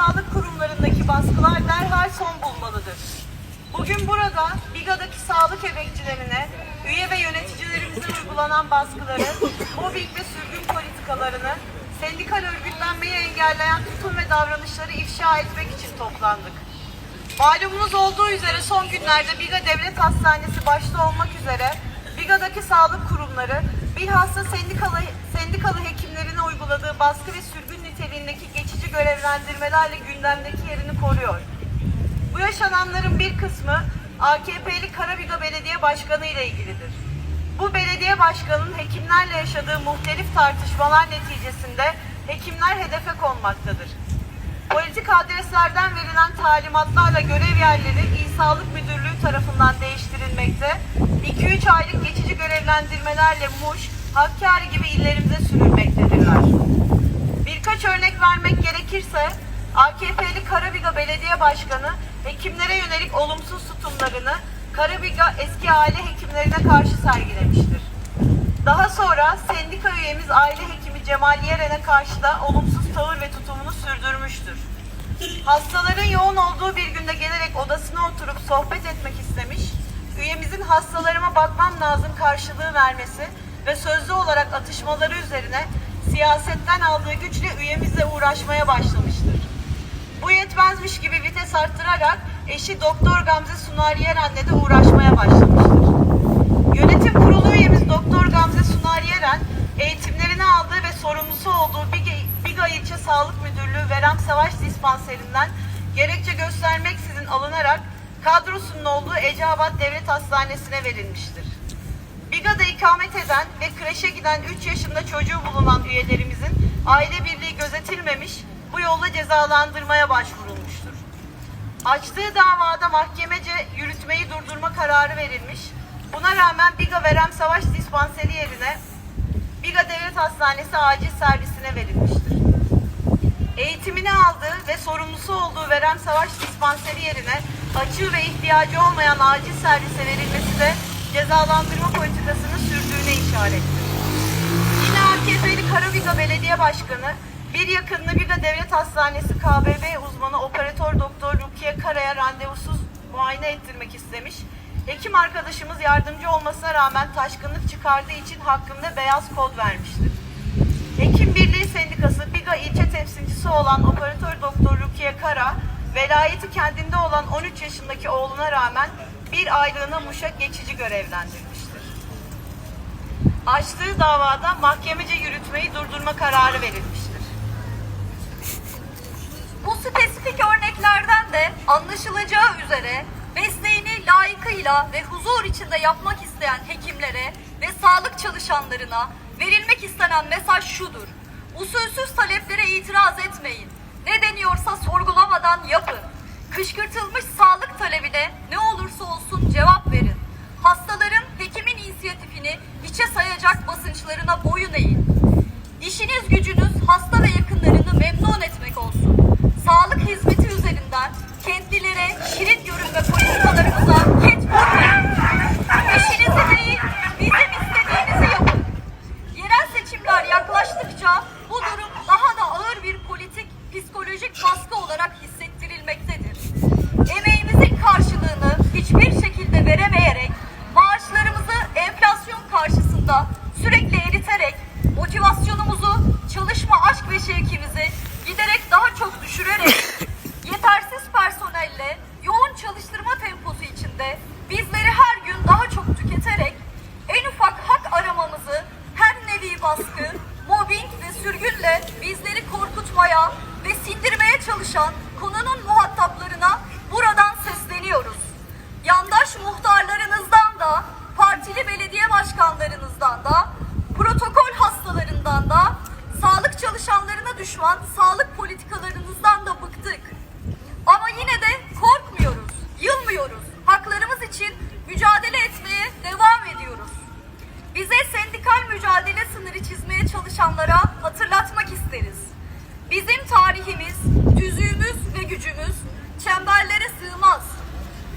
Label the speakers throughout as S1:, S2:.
S1: sağlık kurumlarındaki baskılar derhal son bulmalıdır. Bugün burada BİGA'daki sağlık emekçilerine, üye ve yöneticilerimize uygulanan baskıları, mobbing ve sürgün politikalarını, sendikal örgütlenmeyi engelleyen tutum ve davranışları ifşa etmek için toplandık. Malumunuz olduğu üzere son günlerde Biga Devlet Hastanesi başta olmak üzere Biga'daki sağlık kurumları bilhassa sendikalı, sendikalı hekimlerine uyguladığı baskı ve sürgün niteliğindeki geçici görevlendirmelerle gündemdeki yerini koruyor. Bu yaşananların bir kısmı AKP'li Karabiga Belediye Başkanı ile ilgilidir. Bu belediye başkanının hekimlerle yaşadığı muhtelif tartışmalar neticesinde hekimler hedefe konmaktadır. Politik adreslerden verilen talimatlarla görev yerleri İl Sağlık Müdürlüğü tarafından değiştirilmekte, 2-3 aylık geçici görevlendirmelerle Muş, Hakkari gibi illerimize sürülmektedirler. Birkaç örnek vermek gerekirse, AKP'li Karabiga Belediye Başkanı hekimlere yönelik olumsuz tutumlarını Karabiga eski aile hekimlerine karşı sergilemiştir. Daha sonra sendika üyemiz aile hekimi Cemal Yeren'e karşı da olumsuz tavır ve tutumunu sürdürmüştür. Hastaların yoğun olduğu bir günde gelerek odasına oturup sohbet etmek istemiş, üyemizin hastalarıma bakmam lazım karşılığı vermesi ve sözlü olarak atışmaları üzerine siyasetten aldığı güçle üyemizle uğraşmaya başlamıştır. Bu yetmezmiş gibi vites arttırarak eşi Doktor Gamze Sunar Yeren'le de uğraşmaya başlamıştır. Yönetim kurulu üyemiz Doktor Gamze Sunar Yeren, eğitimlerini aldığı ve sorumlusu olduğu Biga İlçe Sağlık Müdürlüğü Verem Savaş Dispanserinden gerekçe göstermeksizin alınarak kadrosunun olduğu Eceabat Devlet Hastanesi'ne verilmiştir. İkamet eden ve kreşe giden 3 yaşında çocuğu bulunan üyelerimizin aile birliği gözetilmemiş, bu yolla cezalandırmaya başvurulmuştur. Açtığı davada mahkemece yürütmeyi durdurma kararı verilmiş. Buna rağmen Biga Verem Savaş Dispanseri yerine Biga Devlet Hastanesi acil servisine verilmiştir. Eğitimini aldığı ve sorumlusu olduğu Verem Savaş Dispanseri yerine açığı ve ihtiyacı olmayan acil servise verilmesi de cezalandırma politikasını sürdüğüne işarettir. Yine AKP'li Karabiga Belediye Başkanı bir yakınını Biga Devlet Hastanesi KBB uzmanı operatör doktor Rukiye Kara'ya randevusuz muayene ettirmek istemiş. Hekim arkadaşımız yardımcı olmasına rağmen taşkınlık çıkardığı için hakkında beyaz kod vermiştir. Hekim Birliği Sendikası Biga ilçe temsilcisi olan operatör doktor Rukiye Kara, velayeti kendinde olan 13 yaşındaki oğluna rağmen bir aylığına Muş'a geçici görevlendirmiştir. Açtığı davada mahkemece yürütmeyi durdurma kararı verilmiştir.
S2: Bu spesifik örneklerden de anlaşılacağı üzere mesleğini layıkıyla ve huzur içinde yapmak isteyen hekimlere ve sağlık çalışanlarına verilmek istenen mesaj şudur. Usulsüz taleplere itiraz etmeyin. Ne deniyorsa sorgulamadan yapın. Kışkırtılmış sağlık talebine ne olursa olsun cevap verin. Hastaların hekimin inisiyatifini hiçe sayacak basınçlarına boyun eğin. Psikolojik baskı olarak hissettirilmektedir. Emeğimizin karşılığını hiçbir şekilde veremeyerek, maaşlarımızı enflasyon karşısında sürekli eriterek, motivasyonumuzu, çalışma aşk ve şevkimizi giderek daha çok düşürerek, yetersiz personelle, yoğun çalıştırma temposu içinde bizleri her gün daha çok tüketerek, en ufak hak aramamızı her nevi baskı, mobbing ve sürgünle bizleri korkutmaya ve sindirmeye çalışan konunun muhataplarına buradan sesleniyoruz. Yandaş muhtarlarınızdan da, partili belediye başkanlarınızdan da, protokol hastalarından da, sağlık çalışanlarına düşman sağlık politikalarınızdan da bıktık. Ama yine de korkmuyoruz, yılmıyoruz. Haklarımız için mücadele etmeye devam ediyoruz. Bize sendikal mücadele sınırı çizmeye çalışanlara hatırlatmak isteriz. Bizim tarihimiz, düzüğümüz ve gücümüz çemberlere sığmaz.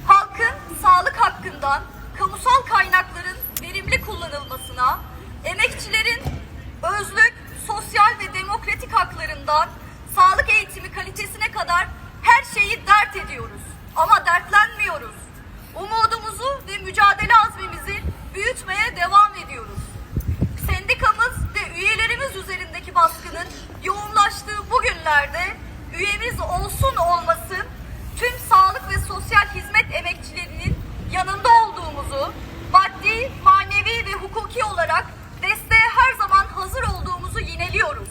S2: Halkın sağlık hakkından kamusal kaynakların verimli kullanılmasına, emekçilerin özlük, sosyal ve demokratik haklarından sağlık eğitimi kalitesine kadar her şeyi dert ediyoruz. Ama dertlenmiyoruz. Umudumuzu ve mücadele azmimizi büyütmeye devam ediyoruz. Sendikamız ve üyelerimiz üzerindeki baskının yoğunlaştığı bu günlerde üyemiz olsun olmasın tüm sağlık ve sosyal hizmet emekçilerinin yanında olduğumuzu, maddi, manevi ve hukuki olarak desteğe her zaman hazır olduğumuzu yineliyoruz.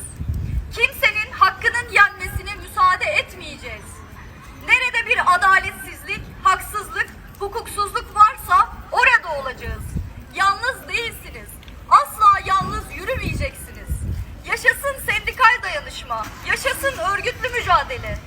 S2: Kimsenin hakkının yenmesine müsaade etmeyeceğiz. Nerede bir adaletsizlik, haksızlık, hukuksuzluk varsa orada olacağız. Yalnız değilsiniz. Asla yalnız yürümeyeceksiniz. Yaşasın sendikal dayanışma, yaşasın örgütlü mücadele.